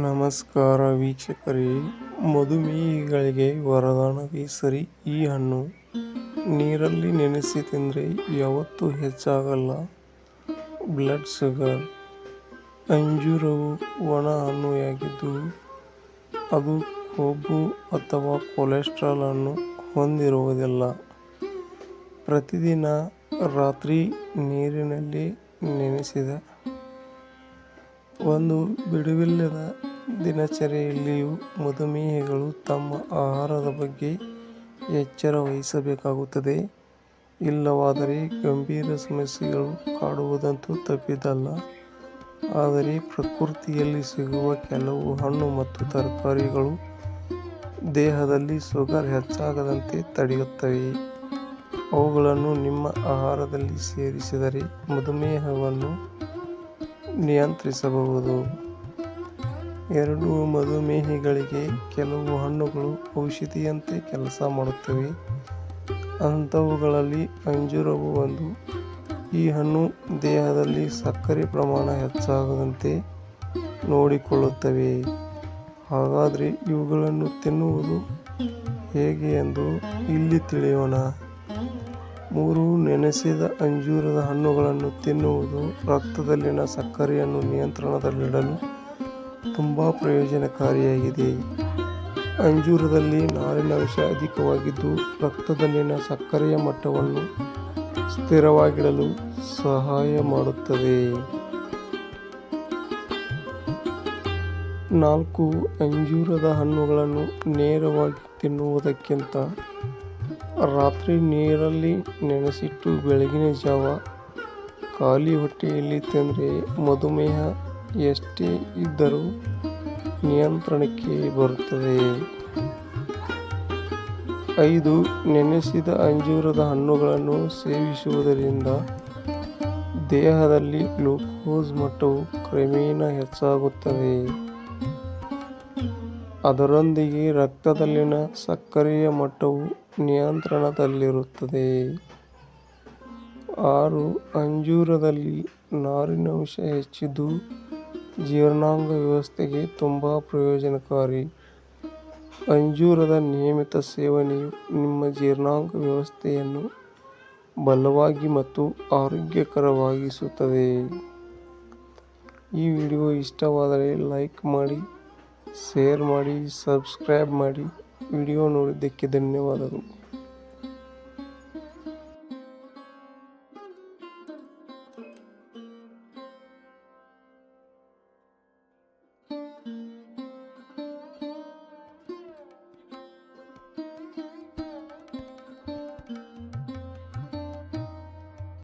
ನಮಸ್ಕಾರ ವೀಕ್ಷಕರೇ, ಮಧುಮೇಹಿಗಳಿಗೆ ವರದಾನವೇ ಸರಿ ಈ ಹಣ್ಣು. ನೀರಲ್ಲಿ ನೆನೆಸಿ ತಿಂದರೆ ಯಾವತ್ತೂ ಹೆಚ್ಚಾಗಲ್ಲ. ಬ್ಲಡ್ ಶುಗರ್, ಅಂಜೂರವು ಒಣ ಹಣ್ಣುಯಾಗಿದ್ದು, ಅದು ಕೊಬ್ಬು ಅಥವಾ ಕೊಲೆಸ್ಟ್ರಾಲ್ ಅನ್ನು ಹೊಂದಿರುವುದಿಲ್ಲ. ಪ್ರತಿದಿನ ರಾತ್ರಿ ನೀರಿನಲ್ಲಿ ನೆನೆಸಿದ ಒಂದು ಬಿಡುವಿಲ್ಲದ ದಿನಚರಿಯಲ್ಲಿಯೂ ಮಧುಮೇಹಿಗಳು ತಮ್ಮ ಆಹಾರದ ಬಗ್ಗೆ ಎಚ್ಚರ ವಹಿಸಬೇಕಾಗುತ್ತದೆ. ಇಲ್ಲವಾದರೆ ಗಂಭೀರ ಸಮಸ್ಯೆಗಳು ಕಾಡುವುದಂತೂ ತಪ್ಪಿದ್ದಲ್ಲ. ಆದರೆ ಪ್ರಕೃತಿಯಲ್ಲಿ ಸಿಗುವ ಕೆಲವು ಹಣ್ಣು ಮತ್ತು ತರಕಾರಿಗಳು ದೇಹದಲ್ಲಿ ಶುಗರ್ ಹೆಚ್ಚಾಗದಂತೆ ತಡೆಯುತ್ತವೆ. ಅವುಗಳನ್ನು ನಿಮ್ಮ ಆಹಾರದಲ್ಲಿ ಸೇರಿಸಿದರೆ ಮಧುಮೇಹವನ್ನು ನಿಯಂತ್ರಿಸಬಹುದು. ಎರಡು ಮಧುಮೇಹಿಗಳಿಗೆ ಕೆಲವು ಹಣ್ಣುಗಳು ಔಷಧಿಯಂತೆ ಕೆಲಸ ಮಾಡುತ್ತವೆ. ಅಂಥವುಗಳಲ್ಲಿ ಅಂಜೂರವು ಒಂದು. ಈ ಹಣ್ಣು ದೇಹದಲ್ಲಿ ಸಕ್ಕರೆ ಪ್ರಮಾಣ ಹೆಚ್ಚಾಗದಂತೆ ನೋಡಿಕೊಳ್ಳುತ್ತವೆ. ಹಾಗಾದರೆ ಇವುಗಳನ್ನು ತಿನ್ನುವುದು ಹೇಗೆ ಎಂದು ಇಲ್ಲಿ ತಿಳಿಯೋಣ. ಮೂರು ನೆನೆಸಿದ ಅಂಜೂರದ ಹಣ್ಣುಗಳನ್ನು ತಿನ್ನುವುದು ರಕ್ತದಲ್ಲಿನ ಸಕ್ಕರೆಯನ್ನು ನಿಯಂತ್ರಣದಲ್ಲಿಡಲು ತುಂಬ ಪ್ರಯೋಜನಕಾರಿಯಾಗಿದೆ. ಅಂಜೂರದಲ್ಲಿ ನಾರಿನಾಂಶ ಅಧಿಕವಾಗಿದ್ದು ರಕ್ತದಲ್ಲಿನ ಸಕ್ಕರೆಯ ಮಟ್ಟವನ್ನು ಸ್ಥಿರವಾಗಿಡಲು ಸಹಾಯ ಮಾಡುತ್ತದೆ. ನಾಲ್ಕು ಅಂಜೂರದ ಹಣ್ಣುಗಳನ್ನು ನೇರವಾಗಿ ತಿನ್ನುವುದಕ್ಕಿಂತ ರಾತ್ರಿ ನೀರಲ್ಲಿ ನೆನೆಸಿಟ್ಟು ಬೆಳಗಿನ ಜಾವ ಖಾಲಿ ಹೊಟ್ಟೆಯಲ್ಲಿ ತಿಂದರೆ ಮಧುಮೇಹ ಎಷ್ಟೇ ಇದ್ದರೂ ನಿಯಂತ್ರಣಕ್ಕೆ ಬರುತ್ತದೆ. ಐದು, ನೆನೆಸಿದ ಅಂಜೂರದ ಹಣ್ಣುಗಳನ್ನು ಸೇವಿಸುವುದರಿಂದ ದೇಹದಲ್ಲಿ ಗ್ಲೂಕೋಸ್ ಮಟ್ಟವು ಕ್ರಮೇಣ ಹೆಚ್ಚಾಗುತ್ತದೆ. ಅದರೊಂದಿಗೆ ರಕ್ತದಲ್ಲಿನ ಸಕ್ಕರೆಯ ಮಟ್ಟವು ನಿಯಂತ್ರಣದಲ್ಲಿರುತ್ತದೆ. ಆರು, ಅಂಜೂರದಲ್ಲಿ ನಾರಿನಂಶ ಹೆಚ್ಚಿದ್ದು ಜೀರ್ಣಾಂಗ ವ್ಯವಸ್ಥೆಗೆ ತುಂಬ ಪ್ರಯೋಜನಕಾರಿ. ಅಂಜೂರದ ನಿಯಮಿತ ಸೇವನೆಯು ನಿಮ್ಮ ಜೀರ್ಣಾಂಗ ವ್ಯವಸ್ಥೆಯನ್ನು ಬಲವಾಗಿ ಮತ್ತು ಆರೋಗ್ಯಕರವಾಗಿಸುತ್ತದೆ. ಈ ವಿಡಿಯೋ ಇಷ್ಟವಾದರೆ ಲೈಕ್ ಮಾಡಿ, ಶೇರ್ ಮಾಡಿ, ಸಬ್ಸ್ಕ್ರೈಬ್ ಮಾಡಿ. వీడియోను దక్కి ధన్యవాదాలు